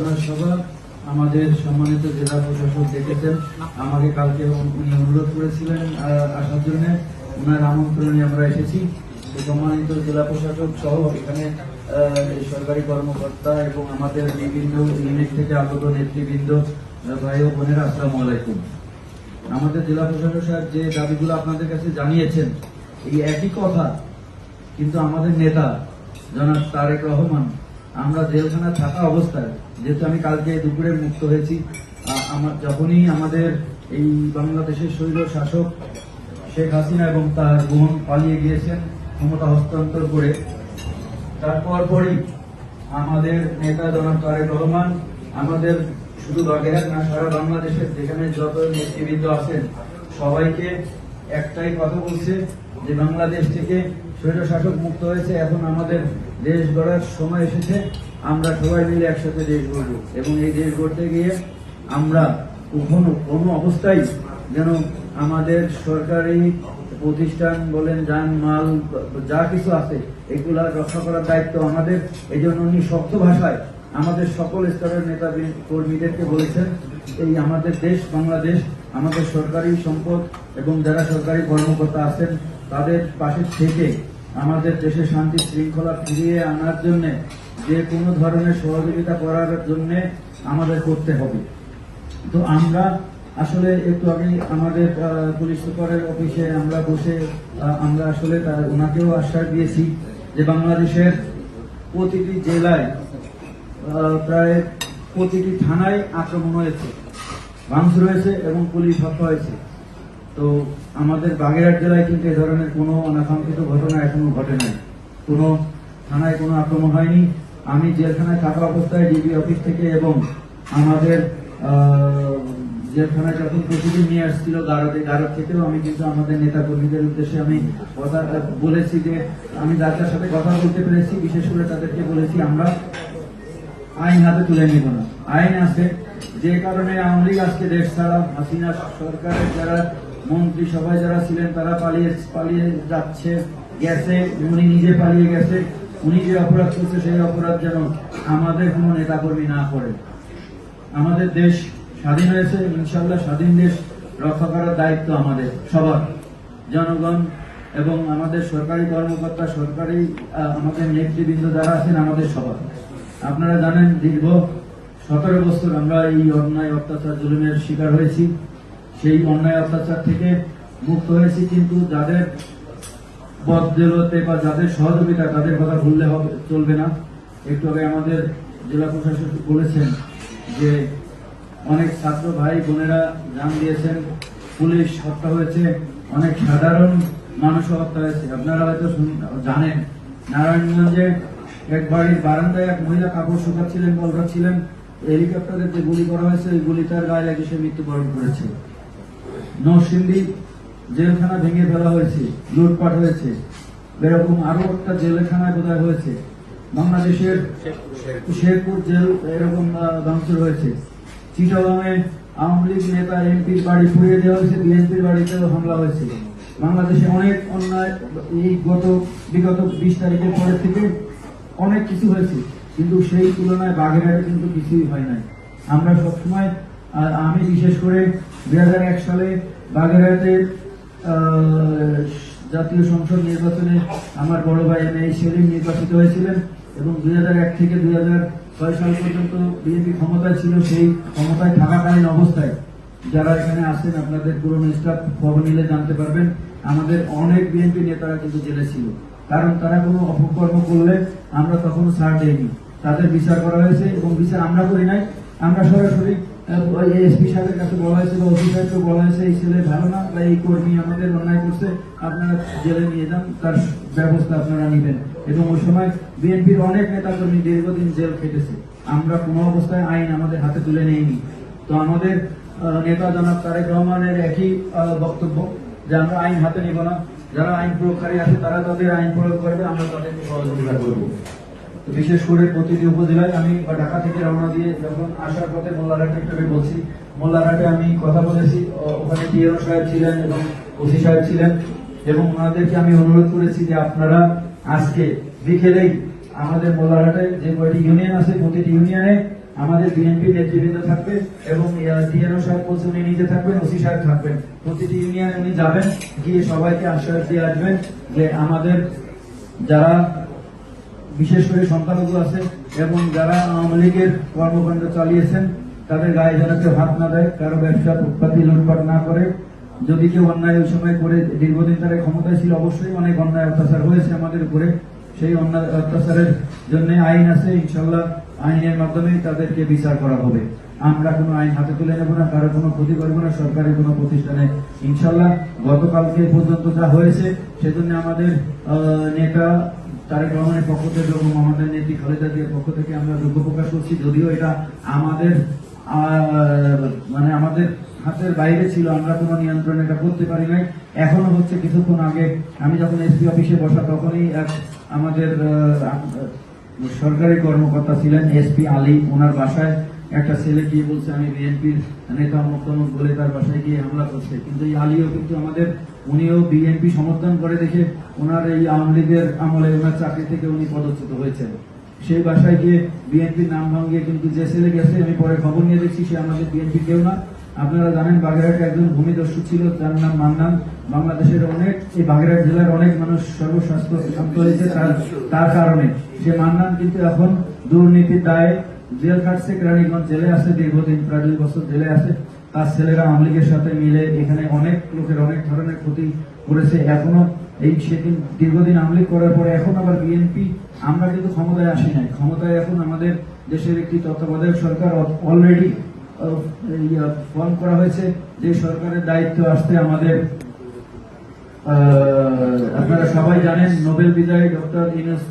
আলোচনা সভা আমাদের সম্মানিত জেলা প্রশাসক দেখেছেন। আমাকে কালকে উনি অনুরোধ করেছিলেন আসার জন্য। ওনার আমন্ত্রণে আমরা এসেছি। সম্মানিত জেলা প্রশাসক সহ এখানে সরকারি কর্মকর্তা এবং আমাদের বিভিন্ন ইউনিট থেকে আগত নেতৃবৃন্দ ভাই ও বোনেরা, আসসালামু আলাইকুম। আমাদের জেলা প্রশাসক সাহেব যে দাবিগুলো আপনাদের কাছে জানিয়েছেন, এই একই কথা, কিন্তু আমাদের নেতা জনাব তারেক রহমান আমরা জেলখানা থাকা অবস্থায়, যেহেতু আমি কালকে দুপুরে মুক্ত হয়েছি আমার যখনই আমাদের এই বাংলাদেশের শৈল শাসক শেখ হাসিনা এবং তার বোন পালিয়ে গিয়েছেন, ক্ষমতা হস্তান্তর করে তারপর পরই আমাদের নেতা জনাব তারেক রহমান, আমাদের শুধু বাগেরহাট না, সারা বাংলাদেশের যেখানে যত নেতৃবৃন্দ আছেন, সবাইকে একটাই কথা বলছে যে বাংলাদেশ থেকে স্বৈর শাসক মুক্ত হয়েছে, এখন আমাদের দেশ গড়ার সময় এসেছে, আমরা সবাই মিলে একসাথে দেশ গড়ব। এবং এই দেশ গড়তে গিয়ে আমরা কখনো কোনো অবস্থায় যেন আমাদের সরকারি প্রতিষ্ঠান বলেন যান মাল যা কিছু আছে, এগুলা রক্ষা করার দায়িত্ব আমাদের। এই জন্য উনি শক্ত ভাষায় আমাদের সকল স্তরের নেতা কর্মীদেরকে বলেছেন এই আমাদের দেশ, বাংলাদেশ, আমাদের সরকারি সম্পদ এবং যারা সরকারি কর্মকর্তা আছেন, তাদের পাশে থেকে আমাদের দেশে শান্তি শৃঙ্খলা ফিরিয়ে আনার জন্য যে কোনো ধরনের সহযোগিতা করার জন্য আমাদের করতে হবে। তো আমরা আসলে একটু আগে আমাদের পুলিশ সুপারের অফিসে আমরা বসে আমরা আসলে ওনাকেও আশ্বাস দিয়েছি যে বাংলাদেশের প্রতিটি জেলায় প্রায় প্রতিটি থানায় আক্রমণ হয়েছে ভাঙচুর হয়েছে এবং পুলিশ হত্যা হয়েছে। তো আমাদের বাগেরহাট জেলায় কিন্তু এ ধরনের কোনো অনাকাঙ্ক্ষিত ঘটনা এখনও ঘটে নাই। কোনো থানায় কোনো আক্রমণ হয়নি। আমি জেলখানায় থাকা অবস্থায় ডিবি অফিস থেকে এবং আমাদের জেলখানায় যখন প্রতিদিন নিয়ে আসছিল গারদে, গারদ থেকেও আমি কিন্তু আমাদের নেতা কর্মীদের উদ্দেশ্যে আমি কথা বলেছি যে, আমি যার সাথে কথা বলতে পেরেছি, বিশেষ করে তাদেরকে বলেছি আমরা আইন হাতে তুলে নিব না। আইন আছে, যে কারণে আওয়ামী লীগ আজকে দেশ ছাড়া হাসিনা সরকারের যারা মন্ত্রী সবাই যারা ছিলেন, তারা পালিয়ে পালিয়ে যাচ্ছে, গেছে, উনি নিজে পালিয়ে গেছে, উনি যে অপরাধ করছে সেই অপরাধ যেন আমাদের কোনো নেতাকর্মী না করে। আমাদের দেশ স্বাধীন হয়েছে ইনশাল্লাহ স্বাধীন দেশ রক্ষা করার দায়িত্ব আমাদের, সবার। জনগণ এবং আমাদের সরকারি কর্মকর্তা, সরকারি আমাদের নেতৃবৃন্দ যারা আছেন, আমাদের সবার। আপনারা জানেন, দীর্ঘ সতেরো বছর আমরা এই অন্যায় অত্যাচার, জুলুমের শিকার হয়েছি। সেই অন্যায় অত্যাচার থেকে মুক্ত হয়েছি, কিন্তু যাদের বদলেতে বা যাদের সহযোগিতা, তাদের কথা ভুললে হবে, চলবে না। একটু আগে আমাদের জেলা প্রশাসক বলেছেন যে, অনেক ছাত্র ভাই বোনেরা জান দিয়েছেন, পুলিশ হত্যা হয়েছে, অনেক সাধারণ মানুষও হত্যা হয়েছে। আপনারা হয়তো জানেন, নারায়ণগঞ্জে এক বাড়ির বারান্দায় এক মহিলা কাপড় শুকাচ্ছিলেন বলরাচ্ছিলেন হেলিকপ্টারে যে গুলি করা হয়েছে, ওই গুলি তার গায়ে লাগে সে মৃত্যুবরণ করেছে। নরসিংদী জেলখানা ভেঙে ফেলা হয়েছে, লুটপাট হয়েছে। এরকম আরও একটা জেলখানায় বোধহয় হয়েছে? বাংলাদেশের শেরপুর জেল এরকম ভাঙচুর হয়েছে। চিটাগাংয়ে আওয়ামী লীগ নেতা এমপির বাড়ি পুড়িয়ে দেওয়া হয়েছে, বিএনপির বাড়িতেও হামলা হয়েছে। বাংলাদেশে অনেক অন্যায়, এই গত, বিগত বিশ তারিখের পরের থেকে অনেক কিছু হয়েছে, কিন্তু সেই তুলনায় বাগেরহাটে কিন্তু কিছুই হয় নাই। আমরা সবসময় আমি বিশেষ করে দুই এক সালে বাগেরহাটের জাতীয় সংসদ নির্বাচনে আমার বড় ভাই এম এই সেলিম নির্বাচিত হয়েছিলেন এবং দুই এক থেকে দুই ছয় সাল পর্যন্ত বিএনপি ক্ষমতায় ছিল, সেই ক্ষমতায় থাকাকালীন অবস্থায়। যারা এখানে আসেন আপনাদের পুরনো স্টাফ খবর নিলে জানতে পারবেন, আমাদের অনেক বিএনপি নেতারা কিন্তু জেলে ছিল। কারণ তারা কোনো অপকর্ম করলে আমরা তখন ছাড় দেইনি। তাদের বিচার করা হয়েছে এবং বিচার আমরা করি নাই। আমরা সরাসরি এসপি সাহেবের কাছে বলা হয়েছে বা ওসি সাহেবকে বলা হয়েছে, এই ছেলে ভালো না, বা এই কর্মী আমাদের অন্যায় করছে, আপনারা জেলে নিয়ে যান, তার ব্যবস্থা আপনারা নেবেন। এবং ওই সময় বিএনপির অনেক নেতা কর্মী দীর্ঘদিন জেল খেটেছে। আমরা কোনো অবস্থায় আইন আমাদের হাতে তুলে নেইনি। তো আমাদের নেতা জনাব তারেক রহমানের একই বক্তব্য যে আমরা আইন হাতে নিব না। যারা আইন প্রয়োগকারী আছে, তারা তাদের আইন প্রয়োগ করবে, আমরা তাদেরকে সহযোগিতা করব। বিশেষ করে প্রতিটি উপজেলায় আমি ঢাকা থেকে রওনা দিয়ে যখন আসার পথে মোল্লারহাটে একটু বলছি, মোল্লারহাটে আমি কথা বলেছি ওখানে টিএনও সাহেব ছিলেন এবং ওসি সাহেব ছিলেন এবং ওনাদেরকে আমি অনুরোধ করেছি যে আপনারা আজকে বিকেলেই আমাদের মোল্লারহাটে যে কয়টি ইউনিয়ন আছে, প্রতিটি ইউনিয়নে আমাদের বিএনপি নেতৃবৃন্দ থাকবে এবং টিএনও সাহেব বলছে উনি নিজে থাকবেন, ওসি সাহেব থাকবেন। প্রতিটি ইউনিয়নে উনি যাবেন, গিয়ে সবাইকে আশ্বাস দিয়ে আসবেন যে আমাদের যারা বিশেষ করে সংখ্যালঘু আছে এবং যারা আওয়ামী লীগের কর্মকাণ্ড চালিয়েছেন, তাদের গায়ে যেন কেউ হাত না দেয়, কারও ব্যবসা উৎপাদি লুটপাট না করে। যদি কেউ অন্যায় ওই সময় করে, দীর্ঘদিন তারা ক্ষমতায় ছিল, অবশ্যই অনেক অন্যায় অত্যাচার হয়েছে আমাদের উপরে। সেই অন্যায় অত্যাচারের জন্য আইন আছে ইনশাল্লাহ আইনের মাধ্যমেই তাদেরকে বিচার করা হবে। আমরা কোনো আইন হাতে তুলে নেব না, কারও কোনো ক্ষতি করব না সরকারি কোনো প্রতিষ্ঠানে। ইনশাল্লাহ গতকালকে পর্যন্ত যা হয়েছে, সেজন্য আমাদের নেতা তারেক রহমানের পক্ষ থেকে এবং আমাদের নেত্রী খালেদা জিয়ার পক্ষ থেকে আমরা দুঃখ প্রকাশ করছি। যদিও এটা আমাদের মানে আমাদের হাতের বাইরে ছিল, আমরা কোনো নিয়ন্ত্রণ এটা করতে পারি নাই। এখনও হচ্ছে কিছুক্ষণ আগে আমি যখন এসপি অফিসে বসা তখনই এক আমাদের সরকারি কর্মকর্তা ছিলেন এসপি আলী। ওনার বাসায় একটা ছেলে গিয়ে বলছে, আমি বিএনপির নেতা মুক্তামুখ বলে তার বাসায় গিয়ে হামলা করছে। কিন্তু এই আলীও কিন্তু আমাদের, উনিও বিএনপি সমর্থন করে দেখে ওনার এই আওয়ামী লীগের আমলে ওনার চাকরি থেকে উনি পদচ্যুত হয়েছেন। সেই বাসায় গিয়ে বিএনপির নাম ভাঙিয়ে কিন্তু যে ছেলে গেছে, আমি পরে খবর নিয়ে দেখছি, সে আমাদের বিএনপি কেউ না। আপনারা জানেন বাগেরহাটে একজন ভূমিদস্যু ছিল তার নাম মান্নান। বাংলাদেশের অনেক, এই বাগেরহাট জেলার অনেক মানুষ সর্বস্বাস্থ্য শান্ত হয়েছে তার তার কারণে। সে মান্নান কিন্তু এখন দুর্নীতির দায়ে জেল কাটছে কেরানীগঞ্জ জেলে আছে, দীর্ঘদিন, প্রায় দুই বছর জেলে আছে। তার ছেলেরা আওয়ামী লীগের সাথে মিলে এখানে অনেক লোকের অনেক ধরনের ক্ষতি করেছে। এখনও এই সেদিন, দীর্ঘদিন আওয়ামী লীগ করার পরে এখন আবার বিএনপি, আমরা কিন্তু ক্ষমতায় আসি নাই। ক্ষমতায় এখন আমাদের দেশের একটি তত্ত্বাবধায়ক সরকার অলরেডি ফর্ম করা হয়েছে, যে সরকারের দায়িত্ব আসতে আমাদের আপনারা সবাই জানেন, নোবেল বিজয়ী ডক্টর ইউনুস